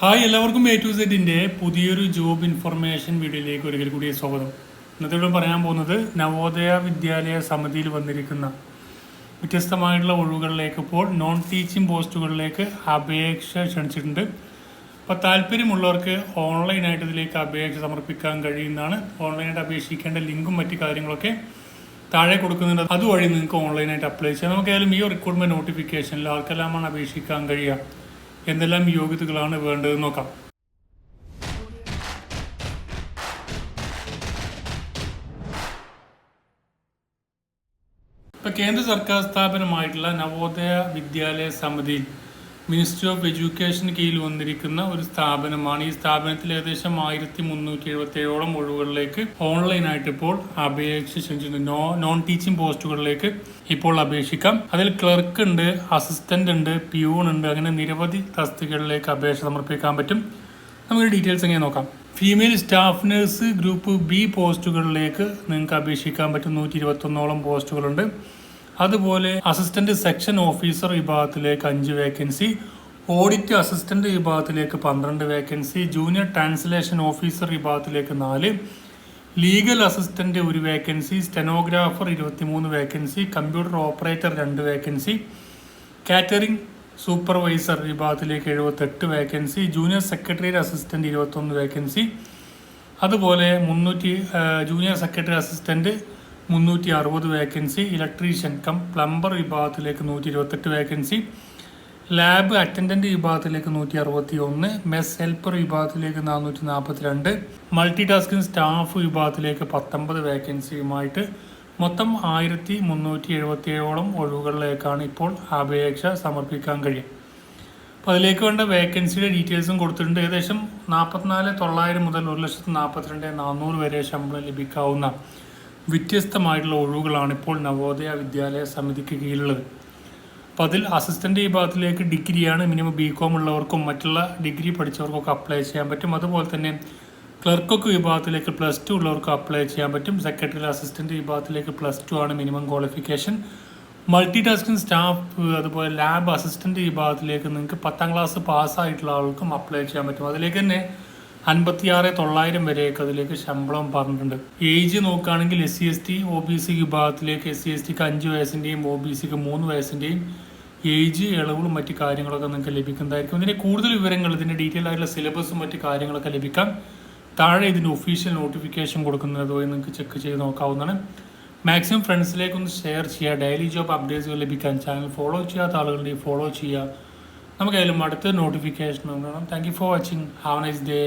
Hi എല്ലാവർക്കും A to സെറ്റിന്റെ പുതിയൊരു ജോബ് ഇൻഫർമേഷൻ വീഡിയോയിലേക്ക് ഒരിക്കൽ കൂടി സ്വാഗതം. ഇന്നത്തെ പറയാൻ പോകുന്നത് നവോദയ വിദ്യാലയ സമിതിയിൽ വന്നിരിക്കുന്ന വ്യത്യസ്തമായിട്ടുള്ള ഒഴിവുകളിലേക്ക് ഇപ്പോൾ നോൺ ടീച്ചിങ് പോസ്റ്റുകളിലേക്ക് അപേക്ഷ ക്ഷണിച്ചിട്ടുണ്ട്. അപ്പോൾ താല്പര്യമുള്ളവർക്ക് ഓൺലൈനായിട്ട് ഇതിലേക്ക് അപേക്ഷ സമർപ്പിക്കാൻ കഴിയുന്നതാണ്. ഓൺലൈനായിട്ട് അപേക്ഷിക്കേണ്ട ലിങ്കും മറ്റ് കാര്യങ്ങളൊക്കെ താഴെ കൊടുക്കുന്നുണ്ട്. അതുവഴി നിങ്ങൾക്ക് ഓൺലൈനായിട്ട് അപ്ലൈ ചെയ്യാം. നമുക്ക് ഏതായാലും ഈ റിക്രൂട്ട്മെന്റ് നോട്ടിഫിക്കേഷനിൽ ആർക്കെല്ലാമാണ് അപേക്ഷിക്കാൻ കഴിയുക. എന്തെല്ലാം യോഗ്യതകളാണ് വേണ്ടതെന്ന് നോക്കാം. കേന്ദ്ര സർക്കാർ സ്ഥാപനമായിട്ടുള്ള നവോദയ വിദ്യാലയ സമിതിയിൽ മിനിസ്ട്രി ഓഫ് എഡ്യൂക്കേഷന് കീഴിൽ വന്നിരിക്കുന്ന ഒരു സ്ഥാപനമാണ്. ഈ സ്ഥാപനത്തിൽ ഏകദേശം ആയിരത്തി മുന്നൂറ്റി എഴുപത്തി ഏഴോളം ഒഴിവുകളിലേക്ക് ഓൺലൈനായിട്ട് ഇപ്പോൾ അപേക്ഷ ക്ഷണിച്ചിട്ടുണ്ട്. നോ നോൺ ടീച്ചിങ് പോസ്റ്റുകളിലേക്ക് ഇപ്പോൾ അപേക്ഷിക്കാം. അതിൽ ക്ലർക്ക് ഉണ്ട് അസിസ്റ്റന്റ് ഉണ്ട് പ്യൂൺ ഉണ്ട്. അങ്ങനെ നിരവധി തസ്തികകളിലേക്ക് അപേക്ഷ സമർപ്പിക്കാൻ പറ്റും. നമുക്ക് ഡീറ്റെയിൽസ് എങ്ങനെ നോക്കാം? Female staff nurse group B പോസ്റ്റുകളിലേക്ക് നിങ്ങൾക്ക് അപേക്ഷിക്കാൻ പറ്റും. നൂറ്റി ഇരുപത്തൊന്നോളം പോസ്റ്റുകളുണ്ട്. അതുപോലെ അസിസ്റ്റന്റ് സെക്ഷൻ ഓഫീസർ വിഭാഗത്തിലേക്ക് അഞ്ച് വേക്കൻസി ഓഡിറ്റ് അസിസ്റ്റന്റ് വിഭാഗത്തിലേക്ക് പന്ത്രണ്ട് വേക്കൻസി ജൂനിയർ ട്രാൻസ്ലേഷൻ ഓഫീസർ വിഭാഗത്തിലേക്ക് നാല് ലീഗൽ അസിസ്റ്റന്റ് ഒരു വേക്കൻസി സ്റ്റെനോഗ്രാഫർ ഇരുപത്തിമൂന്ന് വേക്കൻസി കമ്പ്യൂട്ടർ ഓപ്പറേറ്റർ രണ്ട് വേക്കൻസി കാറ്ററിംഗ് സൂപ്പർവൈസർ വിഭാഗത്തിലേക്ക് എഴുപത്തെട്ട് വേക്കൻസി ജൂനിയർ സെക്രട്ടറി അസിസ്റ്റന്റ് ഇരുപത്തൊന്ന് വേക്കൻസി അതുപോലെ മുന്നൂറ്റി ജൂനിയർ സെക്രട്ടറി അസിസ്റ്റന്റ് മുന്നൂറ്റി അറുപത് വേക്കൻസി ഇലക്ട്രീഷ്യൻ കം പ്ലംബർ വിഭാഗത്തിലേക്ക് നൂറ്റി ഇരുപത്തെട്ട് വേക്കൻസി ലാബ് അറ്റൻഡന്റ് വിഭാഗത്തിലേക്ക് നൂറ്റി അറുപത്തി ഒന്ന് മെസ് ഹെൽപ്പർ വിഭാഗത്തിലേക്ക് നാനൂറ്റി നാൽപ്പത്തി രണ്ട് മൾട്ടി ടാസ്കിംഗ് സ്റ്റാഫ് വിഭാഗത്തിലേക്ക് പത്തൊമ്പത് വേക്കൻസിയുമായിട്ട് മൊത്തം ആയിരത്തി മുന്നൂറ്റി എഴുപത്തി ഏഴോളം ഒഴിവുകളിലേക്കാണ് ഇപ്പോൾ അപേക്ഷ സമർപ്പിക്കാൻ കഴിയും അപ്പോൾ അതിലേക്ക് വേണ്ട വേക്കൻസിയുടെ ഡീറ്റെയിൽസും കൊടുത്തിട്ടുണ്ട്. ഏകദേശം നാൽപ്പത്തിനാല് തൊള്ളായിരം മുതൽ ഒരു ലക്ഷത്തി നാൽപ്പത്തിരണ്ട് നാനൂറ് വരെ ശമ്പളം ലഭിക്കാവുന്ന വ്യത്യസ്തമായിട്ടുള്ള ഒഴിവുകളാണ് ഇപ്പോൾ നവോദയ വിദ്യാലയ സമിതിക്ക് കീഴിലുള്ളത്. അപ്പോൾ അതിൽ അസിസ്റ്റന്റ് വിഭാഗത്തിലേക്ക് ഡിഗ്രിയാണ് മിനിമം ബി കോം ഉള്ളവർക്കും മറ്റുള്ള ഡിഗ്രി പഠിച്ചവർക്കൊക്കെ അപ്ലൈ ചെയ്യാൻ പറ്റും. അതുപോലെ തന്നെ ക്ലർക്കൊക്കെ വിഭാഗത്തിലേക്ക് പ്ലസ് ടു ഉള്ളവർക്ക് അപ്ലൈ ചെയ്യാൻ പറ്റും. സെക്രട്ടറി അസിസ്റ്റന്റ് വിഭാഗത്തിലേക്ക് പ്ലസ് ടു ആണ് minimum qualification multi tasking staff അതുപോലെ ലാബ് അസിസ്റ്റന്റ് വിഭാഗത്തിലേക്ക് നിങ്ങൾക്ക് പത്താം ക്ലാസ് പാസ്സായിട്ടുള്ള ആൾക്കും അപ്ലൈ ചെയ്യാൻ പറ്റും. അതിലേക്ക് തന്നെ അൻപത്തിയാറ് തൊള്ളായിരം വരെയൊക്കെ അതിലേക്ക് ശമ്പളം പറഞ്ഞിട്ടുണ്ട്. ഏജ് നോക്കുകയാണെങ്കിൽ S C S T O B C വിഭാഗത്തിലേക്ക് എസ് സി എസ് ടിക്ക് അഞ്ച് വയസ്സിന്റെയും ഒ ബി സിക്ക് മൂന്ന് വയസ്സിന്റെയും ഏജ് ഇളവുകളും മറ്റു കാര്യങ്ങളൊക്കെ നിങ്ങൾക്ക് ലഭിക്കുന്നതായിരിക്കും. ഇതിന്റെ കൂടുതൽ വിവരങ്ങൾ ഇതിന്റെ ഡീറ്റെയിൽ ആയിട്ടുള്ള സിലബസും മറ്റു കാര്യങ്ങളൊക്കെ ലഭിക്കാം താഴെ ഇതിന്റെ ഒഫീഷ്യൽ നോട്ടിഫിക്കേഷൻ കൊടുക്കുന്നത് വഴി നിങ്ങൾക്ക് ചെക്ക് ചെയ്ത് നോക്കാവുന്നതാണ്. മാക്സിമം ഫ്രണ്ട്സിലേക്കൊന്ന് ഷെയർ ചെയ്യുക. ഡെയിലി ജോബ് അപ്ഡേറ്റ്സുകൾ ലഭിക്കാൻ ചാനൽ ഫോളോ ചെയ്യാത്ത ആളുകളുടെ ഫോളോ ചെയ്യുക. നമുക്കായാലും അടുത്ത നോട്ടിഫിക്കേഷൻ ഉണ്ടാവണം thank you for watching have nice day